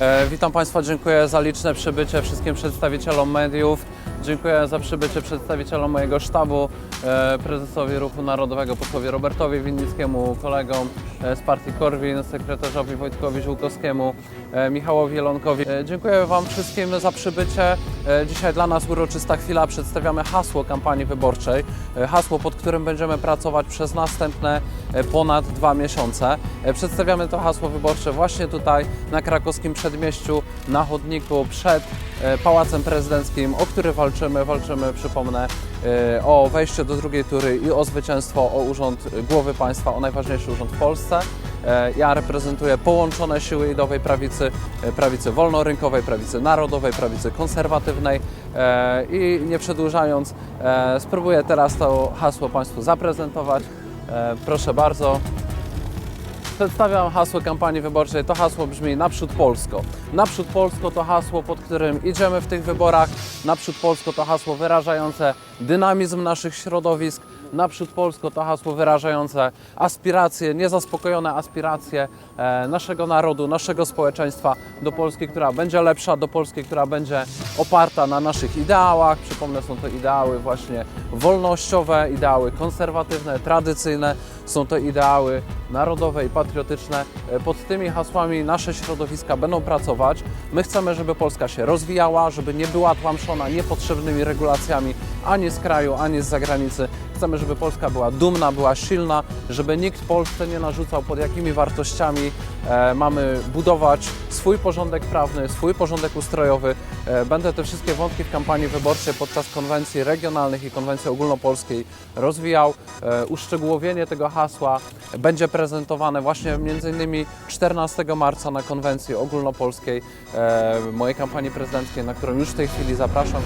E, Witam Państwa, dziękuję za liczne przybycie wszystkim przedstawicielom mediów. Dziękuję za przybycie przedstawicielom mojego sztabu, e, prezesowi Ruchu Narodowego, posłowi Robertowi Winnickiemu, kolegom e, z partii Korwin, sekretarzowi Wojtkowi Żółkowskiemu, Michałowi Jelonkowi. Dziękuję Wam wszystkim za przybycie. E, Dzisiaj dla nas uroczysta chwila. Przedstawiamy hasło kampanii wyborczej. E, Hasło, pod którym będziemy pracować przez następne e, ponad dwa miesiące. Przedstawiamy to hasło wyborcze właśnie tutaj na krakowskim przedmieściu, na chodniku przed Pałacem Prezydenckim, o który walczymy. Walczymy, przypomnę, o wejście do drugiej tury i o zwycięstwo, o urząd głowy państwa, o najważniejszy urząd w Polsce. E, Ja reprezentuję połączone siły idowej prawicy, e, prawicy wolnorynkowej, prawicy narodowej, prawicy konserwatywnej E, i nie przedłużając, spróbuję teraz to hasło Państwu zaprezentować. Proszę bardzo. Przedstawiam hasło kampanii wyborczej. To hasło brzmi Naprzód Polsko. Naprzód Polsko to hasło, pod którym idziemy w tych wyborach. Naprzód Polsko to hasło wyrażające dynamizm naszych środowisk. Naprzód Polsko to hasło wyrażające aspiracje, niezaspokojone aspiracje e, naszego narodu, naszego społeczeństwa do Polski, która będzie lepsza, do Polski, która będzie oparta na naszych ideałach. Przypomnę, są to ideały właśnie wolnościowe, ideały konserwatywne, tradycyjne. Są to ideały narodowe i patriotyczne. E, Pod tymi hasłami nasze środowiska będą pracować. My chcemy, żeby Polska się rozwijała, żeby nie była tłamszona niepotrzebnymi regulacjami ani z kraju, ani z zagranicy. Chcemy, żeby Polska była dumna, była silna, żeby nikt Polsce nie narzucał pod jakimi wartościami e, mamy budować swój porządek prawny, swój porządek ustrojowy. E, będę te wszystkie wątki w kampanii wyborczej podczas konwencji regionalnych i konwencji ogólnopolskiej rozwijał. E, uszczegółowienie tego hasła będzie prezentowane właśnie m.in. 14 marca na konwencji ogólnopolskiej mojej kampanii prezydenckiej, na którą już w tej chwili zapraszam.